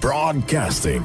Broadcasting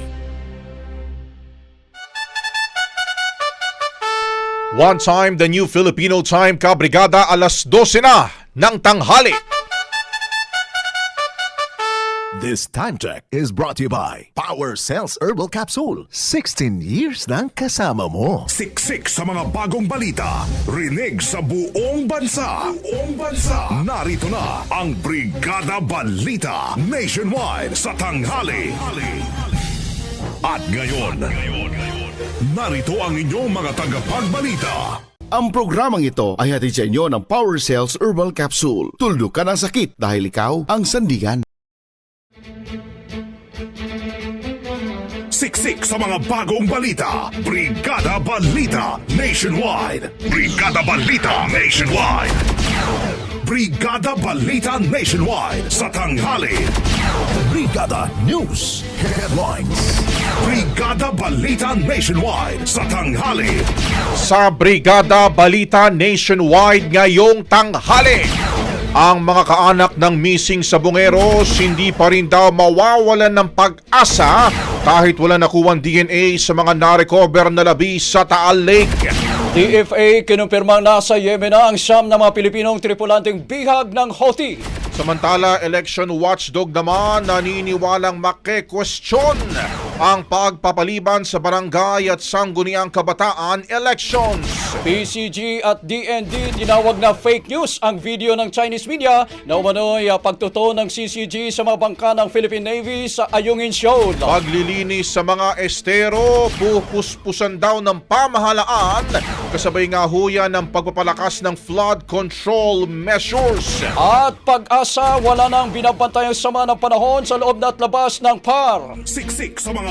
One time, the new Filipino time kabrigada alas 12 na ng tanghali. This time check is brought to you by Power Cells Herbal Capsule. 16 years ng kasama mo. Siksik sa mga bagong balita. Rinig sa buong bansa. Buong bansa. Narito na ang Brigada Balita Nationwide sa tanghali. At ngayon, narito ang inyong mga tagapagbalita. Ang programang ito ay hatid sa inyo ng Power Cells Herbal Capsule. Tuldok ka ng sakit dahil ikaw ang sandigan. Siksik sa mga bagong balita. Brigada Balita Nationwide. Brigada Balita Nationwide. Brigada Balita Nationwide sa tanghali. Brigada News Headlines. Brigada Balita Nationwide sa tanghali. Sa Brigada Balita Nationwide ngayong tanghali. Ang mga kaanak ng missing sa Bungeros hindi pa rin daw mawawalan ng pag-asa kahit wala nakuwang DNA sa mga narecover na labi sa Taal Lake. TFA kinumpirmang nasa Yemen na ang siyam na mga Pilipinong tripulanteng bihag ng Houthi. Samantala, election watchdog naman naniniwalang make-question ang pagpapaliban sa barangay at sangguniang kabataan elections. PCG at DND tinawag na fake news ang video ng Chinese media na umano'y pagtuto ng CCG sa mga bangka ng Philippine Navy sa Ayungin Shoal. Paglilinis sa mga estero, pupuspusan daw ng pamahalaan kasabay nga huya ng pagpapalakas ng flood control measures. At pag-asa, wala nang binabantay ang sama ng panahon sa loob na at labas ng PAR. Siksik sa mga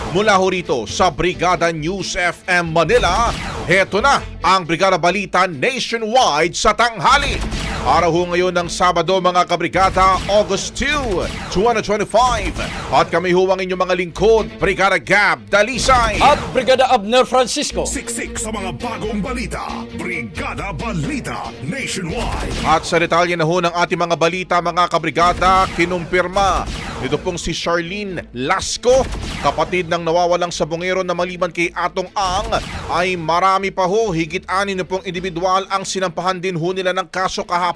Mula ho rito sa Brigada News FM Manila, heto na ang Brigada Balita Nationwide sa tanghali. Araw ho ngayon ng Sabado mga kabrigada, August 2, 2025. At kami ho ang inyong mga lingkod, Brigada Gab Dalisay. At Brigada Abner Francisco. Siksik sa mga bagong balita. Brigada Balita Nationwide. At sa detalye na ho ng ating mga balita mga kabrigada, kinumpirma nito pong si Charlene Lasco Kapatid ng nawawalang sabongero na maliban kay Atong Ang ay marami pa ho, higit anin na pong individual ang sinampahan din ho nila ng kaso kahapon.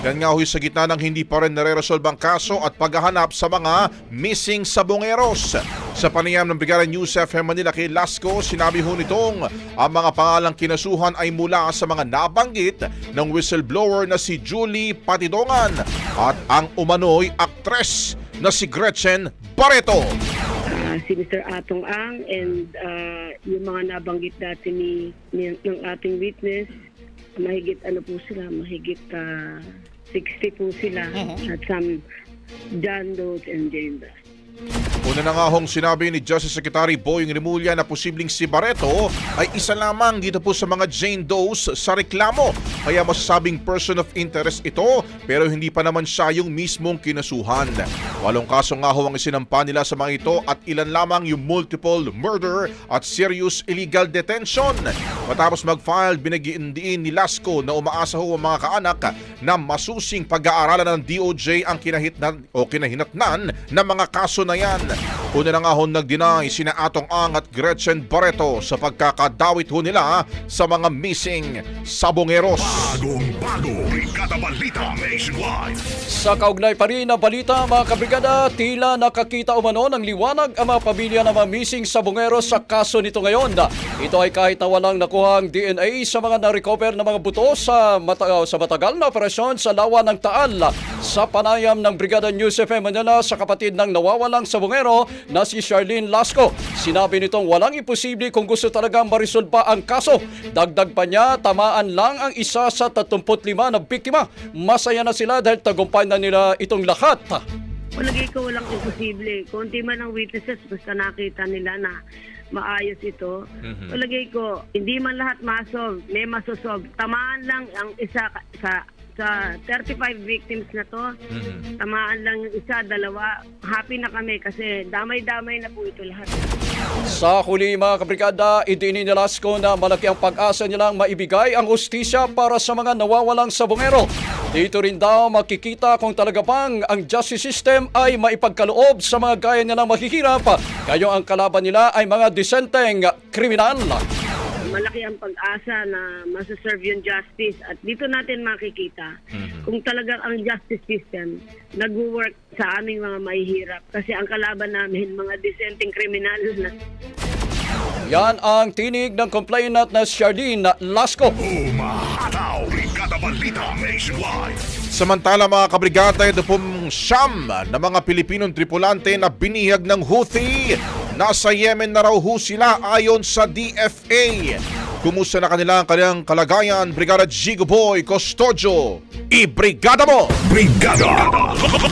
Yan nga ho sa gitna ng hindi pa rin nare-resolve ang kaso at paghahanap sa mga missing sabongeros. Sa panayam ng Brigada News FM Manila kay Lasco, sinabi ho nitong ang mga pangalang kinasuhan ay mula sa mga nabanggit ng whistleblower na si Julie Patidongan at ang umano'y aktres na si Gretchen Barreto. Ah, si Mr. Atong Ang and ah, yung mga nabanggit dati ni, ni ng ating witness, mahigit ano po sila, mahigit ah, 60 po sila at some John and Jane. Una na nga hong sinabi ni Justice Secretary Boying Remulla na posibleng si Barreto ay isa lamang dito po sa mga Jane Does sa reklamo. Kaya masasabing person of interest ito pero hindi pa naman siya yung mismong kinasuhan. Walong kaso nga ho ang isinampa nila sa mga ito at ilan lamang yung multiple murder at serious illegal detention. Matapos mag-file, binagiindiin ni Lasco na umaasa ho ang mga kaanak na masusing pag-aaralan ng DOJ ang kinahitnan o kinahinatnan ng mga kaso na yan. Una na nga ho nag-deny sina Atong Ang at Gretchen Barreto sa pagkakadawit ho nila sa mga missing sabongeros. Bagong bago, Brigada Balita Nationwide. Sa kaugnay pa rin na balita mga kabrigada, tila nakakita umano ng liwanag ang mga pamilya ng mga missing sabongeros sa kaso nito ngayon. Ito ay kahit na walang nakuhang DNA sa mga na-recover na mga buto sa, mata- sa matagal na operasyon sa lawa ng Taal. Sa panayam ng Brigada News FM Manila sa kapatid ng nawawalang sabongero na si Charlene Lasco. Sinabi nitong walang imposible kung gusto talagang marisolba ang kaso. Dagdag pa niya, tamaan lang ang isa sa 35 na biktima. Masaya na sila dahil tagumpay na nila itong lahat. Palagay ko walang imposible. Konti man ang witnesses, basta nakita nila na maayos ito. Palagay ko, hindi man lahat masolve, may masosolve. Tamaan lang ang isa sa sa 35 victims na to. Tamaan lang yung isa, dalawa. Happy na kami kasi damay-damay na po ito lahat. Sa huli mga kabrigada, idini ni Lasco na malaki ang pag-asa nilang maibigay ang hustisya para sa mga nawawalang sabongero. Dito rin daw makikita kung talaga bang ang justice system ay maipagkaloob sa mga gaya nilang mahihirap. Kayo ang kalaban nila ay mga disenteng kriminal. Malaki ang pag-asa na masaserve yung justice at dito natin makikita kung talagang ang justice system nag-work sa aming mga mahihirap kasi ang kalaban namin mga dissenting criminal na Yan ang tinig ng complainant na Charlene Lasco. Umahataw, Brigada Balita Nationwide. Samantala mga kabrigada, ito pong siyam na mga Pilipinong tripulante na binihag ng Houthi. Nasa Yemen na raw ho sila ayon sa DFA. Kumusta na kanila ang kanilang kalagayan, Brigada Jigo Boy Custodio? I-brigada mo! Brigada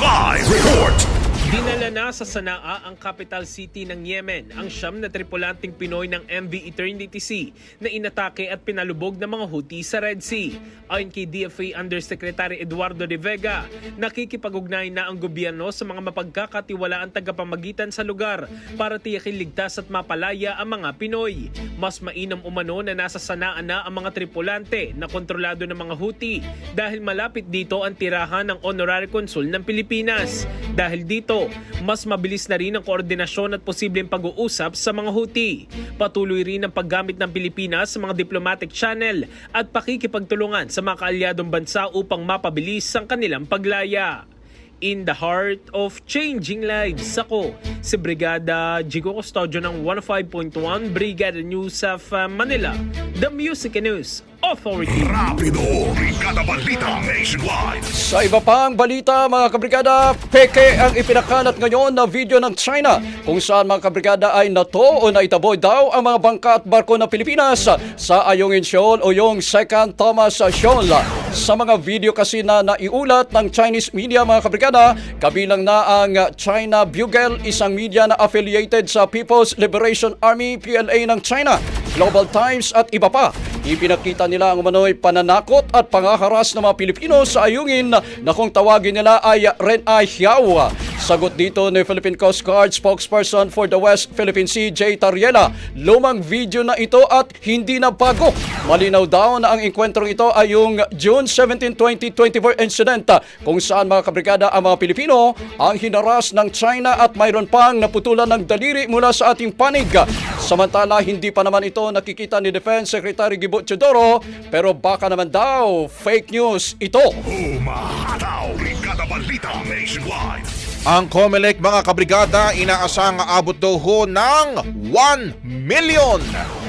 Live Report. Dinala na sa Sanaa ang capital city ng Yemen ang siyam na tripulanting Pinoy ng MV Eternity Sea na inatake at pinalubog ng mga Houthi sa Red Sea. Ayon kay DFA Undersecretary Eduardo de Vega, nakikipag-ugnay na ang gobyerno sa mga mapagkakatiwalaang tagapamagitan sa lugar para tiyakin ligtas at mapalaya ang mga Pinoy. Mas mainam umano na nasa sanaan na ang mga tripulante na kontrolado ng mga Houthi dahil malapit dito ang tirahan ng Honorary Consul ng Pilipinas. Dahil dito, mas mabilis na rin ang koordinasyon at posibleng pag-uusap sa mga Houthi. Patuloy rin ang paggamit ng Pilipinas sa mga diplomatic channel at pakikipagtulungan sa mga kaalyadong bansa upang mapabilis ang kanilang paglaya. In the heart of changing lives, ako si Brigada Jigo Custodio ng 105.1 Brigada News of uh, Manila, the Music and News Authority. Rapido, Brigada Balita Nationwide. Sa iba pang balita mga kabrigada, peke ang ipinakalat ngayon na video ng China kung saan mga kabrigada ay nato o naitaboy daw ang mga bangka at barko ng Pilipinas sa Ayungin Shoal o yung Second Thomas Shoal. Sa mga video kasi na naiulat ng Chinese media mga kabrigada, kabilang na ang China Bugle, isang media na affiliated sa People's Liberation Army PLA ng China, Global Times at iba pa. Ipinakita nila ang umano'y pananakot at pangaharas ng mga Pilipino sa ayungin na kung tawagin nila ay Ren A. Hiao. Sagot dito ni Philippine Coast Guard spokesperson for the West Philippine Sea, Jay Tariela, lumang video na ito at hindi na bago. Malinaw daw na ang enkwentro ito ay yung June 17, 2024 incident ah, kung saan mga kabrigada ang mga Pilipino ang hinaras ng China at mayroon pang naputulan ng daliri mula sa ating panig. Samantala, hindi pa naman ito nakikita ni Defense Secretary Gibo Teodoro pero baka naman daw fake news ito. Umahataw, Brigada Balita Nationwide. Ang COMELEC mga kabrigada inaasang abot daw ho ng 1 million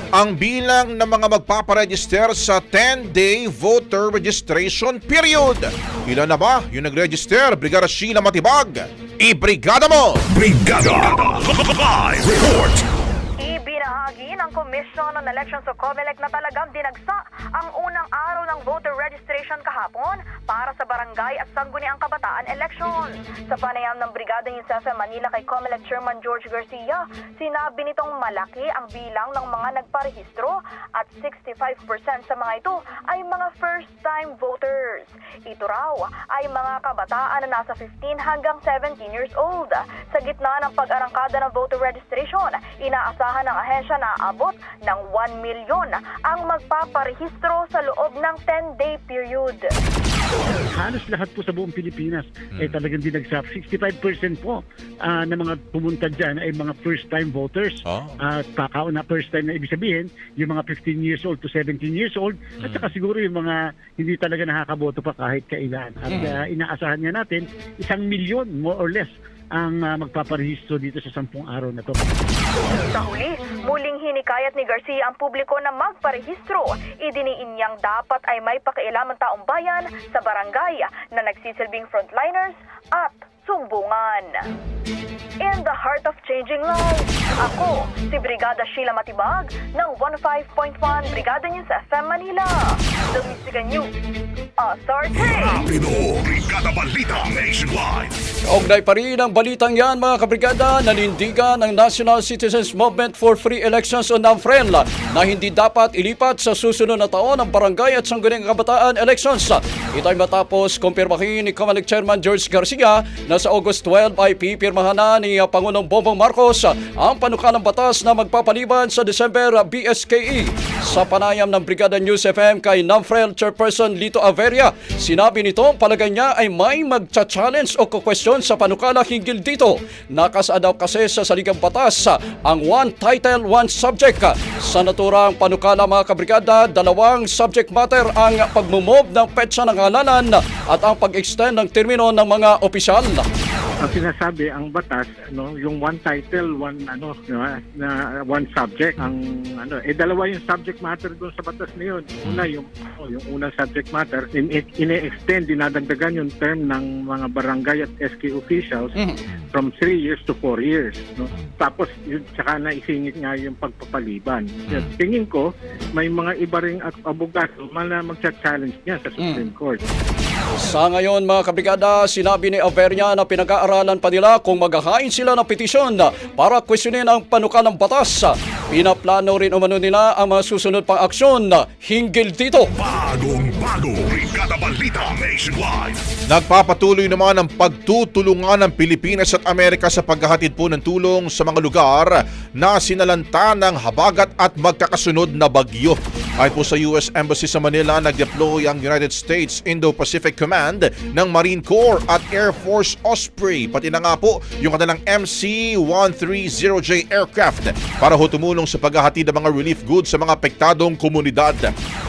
ang bilang ng mga magpaparegister sa 10-day voter registration period. Ilan na ba yung nag-register? Brigada Sheila Matibag. I-brigada mo! Brigada Live Report. Ng Commission on Elections o COMELEC na talagang dinagsa ang unang araw ng voter registration kahapon para sa barangay at sangguniang kabataan election. Sa panayam ng Brigada ng FM Manila kay COMELEC Chairman George Garcia, sinabi nitong malaki ang bilang ng mga nagparehistro at 65% sa mga ito ay mga first-time voters. Ito raw ay mga kabataan na nasa 15 hanggang 17 years old. Sa gitna ng pag-arangkada ng voter registration, inaasahan ng ahensya na abot ng 1 milyon ang magpaparehistro sa loob ng 10-day period. halos lahat po sa buong Pilipinas ay talagang dinagsak. 65% po ah, ng mga pumunta dyan ay mga first-time voters. Ah. At kakauna first time na ibig sabihin, yung mga 15 years old to 17 years old, at saka siguro yung mga hindi talaga nakakaboto pa kahit kailan. At ah, inaasahan nga natin, isang milyon more or less ang ah, magpaparehistro dito sa sampung araw na to. Sa huli, muling hinikayat ni Garcia ang publiko na magparehistro. Idiniin niyang dapat ay may pakialam ang taong bayan sa barangay na nagsisilbing frontliners at sumbungan. In the heart of changing lives, ako si Brigada Sheila Matibag ng 15.1 Brigada News FM Manila. The Musica News Authority. Rapido, Brigada Balita Nationwide. Kaugnay pa rin ang balitang yan mga kabrigada nanindigan ng National Citizens Movement for Free Elections o NAMFREL na hindi dapat ilipat sa susunod na taon ang barangay at sangguning kabataan elections. Ito ay matapos kumpirmahin ni Comelec Chairman George Garcia na sa August 12 ay pipirmahan na ni Pangulong Bongbong Marcos ang panukalang batas na magpapaliban sa December BSKE. Sa panayam ng Brigada News FM kay NAMFREL Chairperson Lito Averia, sinabi nito ang palagay niya ay may magcha-challenge o kukwestiyon sa panukala hinggil dito. Nakasaad daw kasi sa saligang batas ang one title, one subject. Sa naturang panukala mga kabrigada, dalawang subject matter ang pagmumove ng petsa ng halalan at ang pag-extend ng termino ng mga opisyal. Ang sinasabi ang batas no yung one title one ano no, na one subject. Ang ano eh dalawa yung subject matter doon sa batas na yun. Una yung oh, yung unang subject matter in, ine-extend dinadagdagan yung term ng mga barangay at SK officials from 3 years to 4 years no? Tapos yun tsaka na isingit nga yung pagpapaliban. Yan. tingin ko may mga iba ring abogado na magcha-challenge niya sa Supreme Court Sa ngayon mga kabrigada, sinabi ni Avernia na pinag-aaralan pa nila kung maghahain sila ng petisyon para questionin ang panukalang batas. Pinaplano rin umano nila ang mga susunod pang aksyon hinggil dito. Bagong bago, Brigada Balita Nationwide. Nagpapatuloy naman ang pagtutulungan ng Pilipinas at Amerika sa paghahatid po ng tulong sa mga lugar na sinalanta ng habagat at magkakasunod na bagyo. Ay po sa US Embassy sa Manila, nag-deploy ang United States Indo-Pacific Command ng Marine Corps at Air Force Osprey, pati na nga po yung kanilang MC-130J aircraft para ho tumulong sa paghahatid ng mga relief goods sa mga apektadong komunidad.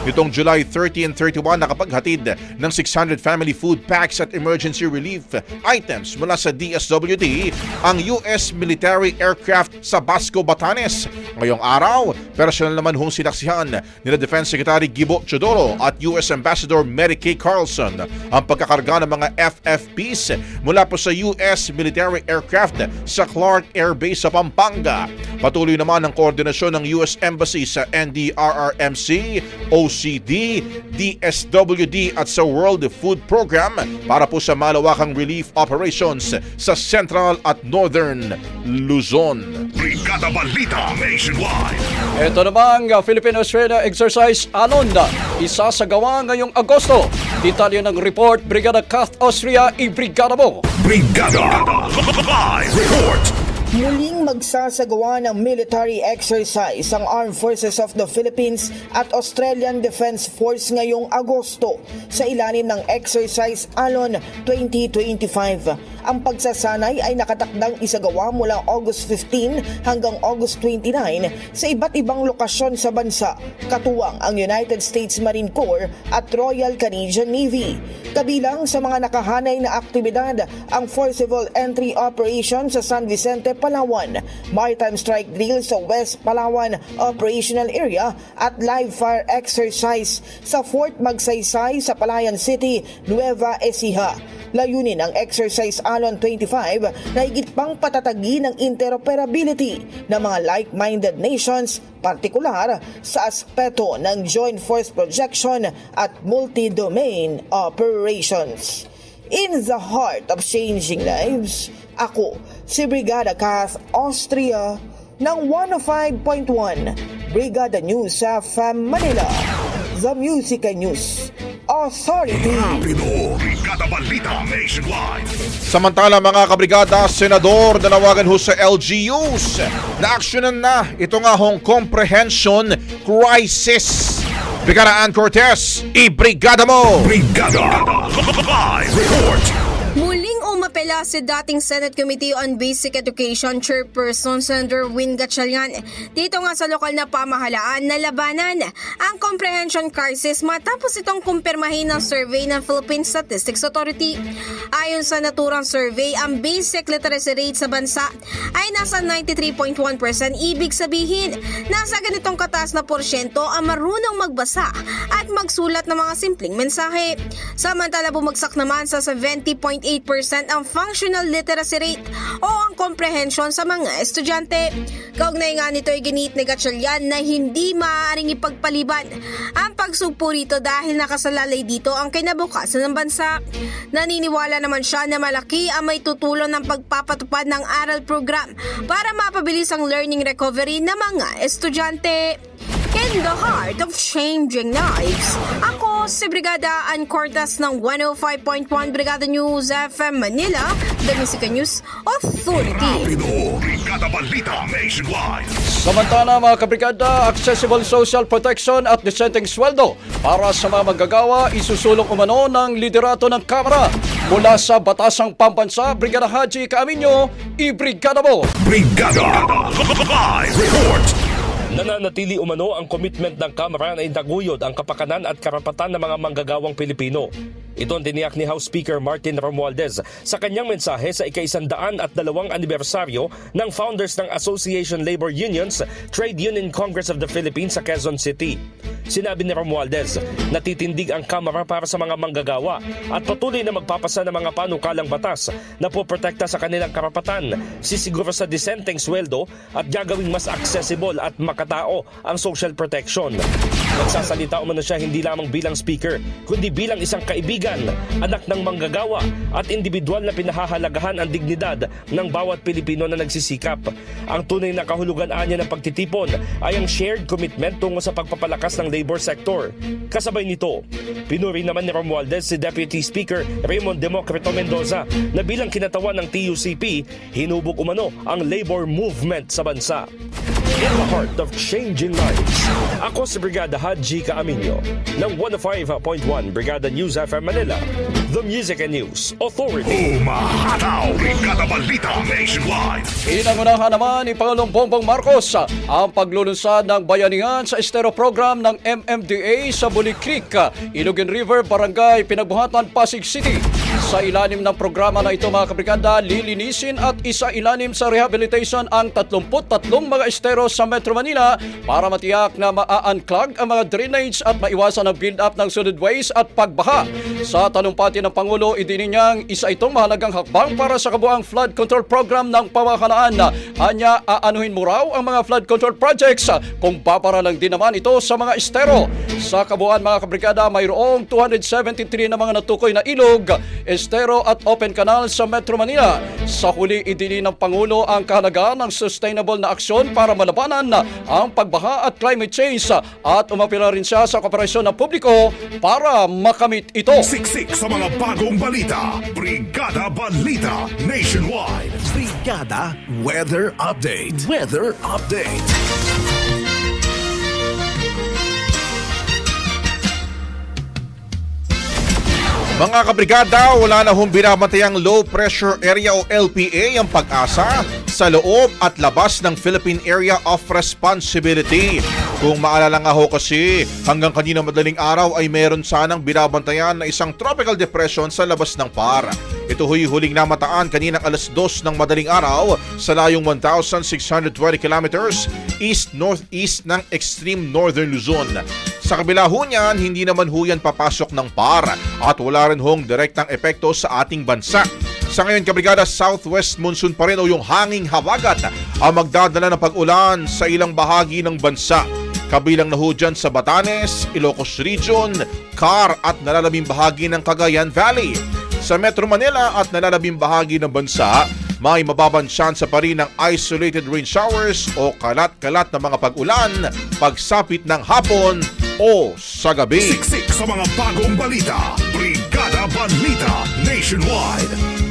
Nitong July 30 and 31, nakapaghatid ng 600 family food packs at emergency relief items mula sa DSWD ang US military aircraft sa Basco, Batanes. Ngayong araw, personal naman hong sinaksihan nila Defense Secretary Gibo Chodoro at US Ambassador Mary Kay Carlson ang pagkakarga ng mga FFPs mula po sa US military aircraft sa Clark Air Base sa Pampanga. Patuloy naman ang koordinasyon ng US Embassy sa NDRRMC, OCD, DSWD at sa World Food Program para po sa malawakang relief operations sa Central at Northern Luzon. Brigada Balita Nationwide. Ito namang uh, Philippine-Australia Exercise Alon isa sa gawa ngayong Agosto. Detalye ng report, Brigada Kath Austria, i-brigada mo. Brigada Live Report Muling magsasagawa ng military exercise ang Armed Forces of the Philippines at Australian Defence Force ngayong Agosto sa ilalim ng Exercise Alon 2025. Ang pagsasanay ay nakatakdang isagawa mula August 15 hanggang August 29 sa iba't ibang lokasyon sa bansa, katuwang ang United States Marine Corps at Royal Canadian Navy. Kabilang sa mga nakahanay na aktibidad ang Forcible Entry Operation sa San Vicente, Palawan, Maritime Strike Drill sa West Palawan Operational Area at live fire exercise sa Fort Magsaysay sa Palayan City, Nueva Ecija. Layunin ng Exercise Alon 25 na higit pang patatagi ng interoperability ng mga like-minded nations, partikular sa aspeto ng joint force projection at multi-domain operations. In the heart of changing lives, ako si Brigada Kath Austria ng 105.1 Brigada News sa Manila, The Music and News Authority. Rapido Brigada Balita Nationwide Samantala mga kabrigada, Senador nanawagan ho sa LGUs na aksyonan na ito nga hong comprehension crisis. Brigada Ann Cortez, i-brigada mo! Brigada Live Report Muling umapela si dating Senate Committee on Basic Education Chairperson Senator Win Gatchalian dito nga sa lokal na pamahalaan na labanan ang comprehension crisis matapos itong kumpirmahin ng survey ng Philippine Statistics Authority. Ayon sa naturang survey, ang basic literacy rate sa bansa ay nasa 93.1%. Ibig sabihin, nasa ganitong kataas na porsyento ang marunong magbasa at magsulat ng mga simpleng mensahe. Samantala bumagsak naman sa 70.8% ang functional literacy rate o ang comprehension sa mga estudyante. Kaugnay nga nito ay ginit ni Gatchalian na hindi maaaring ipagpaliban ang pagsugpo rito dahil nakasalalay dito ang kinabukasan ng bansa. Naniniwala naman siya na malaki ang may tutulong ng pagpapatupad ng aral program para mapabilis ang learning recovery ng mga estudyante. In the heart of changing lives, ako si Brigada Ann Cortas ng 105.1 Brigada News FM Manila, The Music News Authority. Rapido Brigada Balita Nationwide Samantala mga kabrigada, accessible social protection at dissenting sweldo para sa mga manggagawa isusulong umano ng liderato ng Kamara mula sa Batasang Pambansa, Brigada Haji Kaaminyo, i-brigada mo! Brigada Live Report Nananatili umano ang commitment ng Kamara na itaguyod ang kapakanan at karapatan ng mga manggagawang Pilipino. Ito ang tiniyak ni House Speaker Martin Romualdez sa kanyang mensahe sa ikaisandaan at dalawang anibersaryo ng founders ng Association Labor Unions Trade Union Congress of the Philippines sa Quezon City. Sinabi ni Romualdez na titindig ang Kamara para sa mga manggagawa at patuloy na magpapasa ng mga panukalang batas na poprotekta sa kanilang karapatan, sisiguro sa disenteng sweldo at gagawing mas accessible at makatao ang social protection. Nagsasalita umano siya hindi lamang bilang speaker, kundi bilang isang kaibigan, anak ng manggagawa at individual na pinahahalagahan ang dignidad ng bawat Pilipino na nagsisikap. Ang tunay na kahulugan anya ng pagtitipon ay ang shared commitment tungo sa pagpapalakas ng labor sector. Kasabay nito, pinuri naman ni Romualdez si Deputy Speaker Raymond Democrito Mendoza na bilang kinatawan ng TUCP, hinubog umano ang labor movement sa bansa. In the heart of changing lives, ako si Brigada Haji Kaaminyo ng 105.1 Brigada News FM Manila, The Music and News Authority. Umahataw Brigada Balita Nationwide Inangunahan naman ni Pangulong Bongbong Marcos ang paglulunsad ng bayanihan sa estero program ng MMDA sa Buli Creek, Ilogan River, Barangay Pinagbuhatan, Pasig City. Sa ilalim ng programa na ito mga kabrigada, lilinisin at isa ilalim sa rehabilitation ang 33 mga estero sa Metro Manila para matiyak na maa-unclog ang mga drainage at maiwasan ang build-up ng solid waste at pagbaha. Sa talumpati ng Pangulo, idinin niyang isa itong mahalagang hakbang para sa kabuang flood control program ng pamahalaan. Hanya aanuhin mo raw ang mga flood control projects kung babara lang din naman ito sa mga estero. Sa kabuuan mga kabrigada, mayroong 273 na mga natukoy na ilog, estero at open canal sa Metro Manila. Sa huli, idinin ng Pangulo ang kahalagaan ng sustainable na aksyon para malabas lalabanan ang pagbaha at climate change at umapila rin siya sa kooperasyon ng publiko para makamit ito. Siksik sa mga bagong balita. Brigada Balita Nationwide. Brigada Weather Update. Weather Update. Mga kabrigada, wala na hong binamatayang low pressure area o LPA ang pag-asa sa loob at labas ng Philippine Area of Responsibility. Kung maalala nga ho kasi, hanggang kanina madaling araw ay meron sanang binabantayan na isang tropical depression sa labas ng PAR. Ito ho'y huling namataan kaninang alas 2 ng madaling araw sa layong 1,620 kilometers east-northeast ng extreme northern Luzon. Sa kabila ho niyan, hindi naman ho yan papasok ng PAR at wala rin hong direktang epekto sa ating bansa. Sa ngayon, kabrigada, southwest monsoon pa rin o yung hanging habagat ang magdadala ng pag-ulan sa ilang bahagi ng bansa. Kabilang na ho dyan sa Batanes, Ilocos Region, Car at nalalabing bahagi ng Cagayan Valley. Sa Metro Manila at nalalabing bahagi ng bansa, may mababang tsansa pa rin ng isolated rain showers o kalat-kalat na mga pag-ulan pagsapit ng hapon o sa gabi. Siksik sa mga bagong balita. Brigada Balita Nationwide.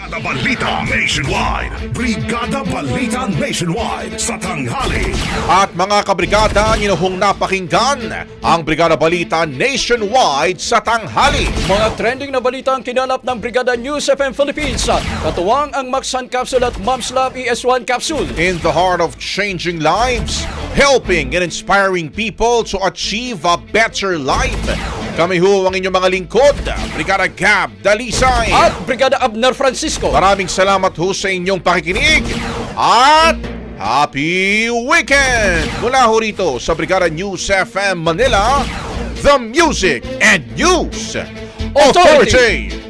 Brigada Balita Nationwide. Brigada Balita Nationwide. Sa tanghali. At mga kabrigada, ninuhong napakinggan ang Brigada Balita Nationwide sa tanghali. Mga trending na balita ang kinalap ng Brigada News FM Philippines. Katuwang ang Maxan Capsule at Mom's Love ES1 Capsule. In the heart of changing lives, helping and inspiring people to achieve a better life. Kami ho ang inyong mga lingkod, Brigada Gab Dalisay. At Brigada Abner Francisco. Maraming salamat ho sa inyong pakikinig at Happy Weekend! Mula ho rito sa Brigada News FM Manila, The Music and News Authority.